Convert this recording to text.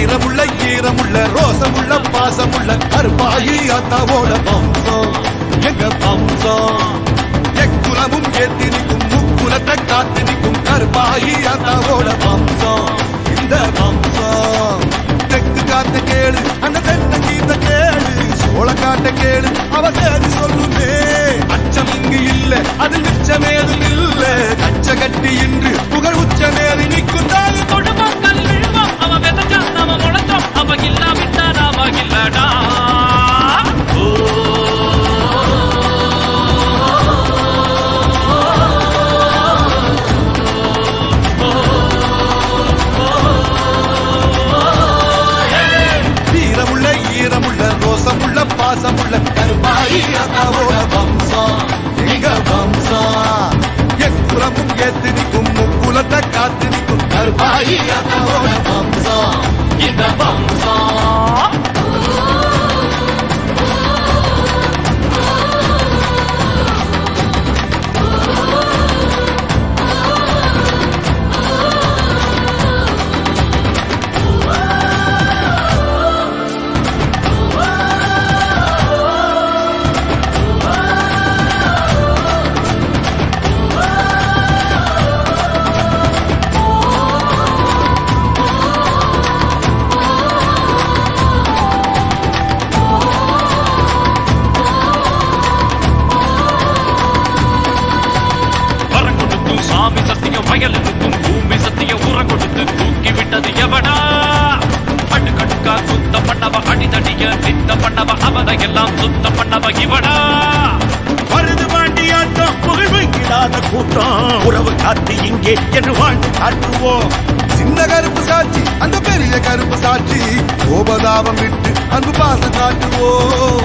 ஈரமுள்ள ரோசமுள்ள பாசமுள்ள கருப்பாயி அத்தாவோட வம்சம் எங்க வம்சம் எக்குலமும் ஏத்தி நிற்கும் முக்குலத்தை காத்து நிற்கும் கருப்பாயி அத்தாவோட வம்சம் இந்த வம்சம் தெற்கு காத்த கேளு அந்த தென்ன கீத்த கேளு சோழ காட்ட கேளு அவ பாசமுள்ள கருப்பாயி அதாவோட வம்சா எங்க வம்சா எக்குலமும் ஏத்து நிற்கும் முக்குலத்தை காத்து நிற்கும் கருப்பாயி அதாவோட வம்சா இந்த வம்சா சாமி சத்திய வயலுக்கும் பூமி சத்திய உரம் கொடுத்து தூக்கி விட்டது எவனா அடுக்கடுக்கா சுத்த பண்ணவ அடிதடிய சித்த பண்ணவ அவனை எல்லாம் சுத்த பண்ணவ இவனா? வருது பாண்டியாட்டம் புகழ்விடாத கூட்டம். உறவு காத்து இங்கே என்று வாழ்ந்து காட்டுவோம். சின்ன கருப்பு சாட்சி அந்த பெரிய கருப்பு சாட்சி. கோபதாபம் விட்டு அன்பு பாசம் காட்டுவோம்.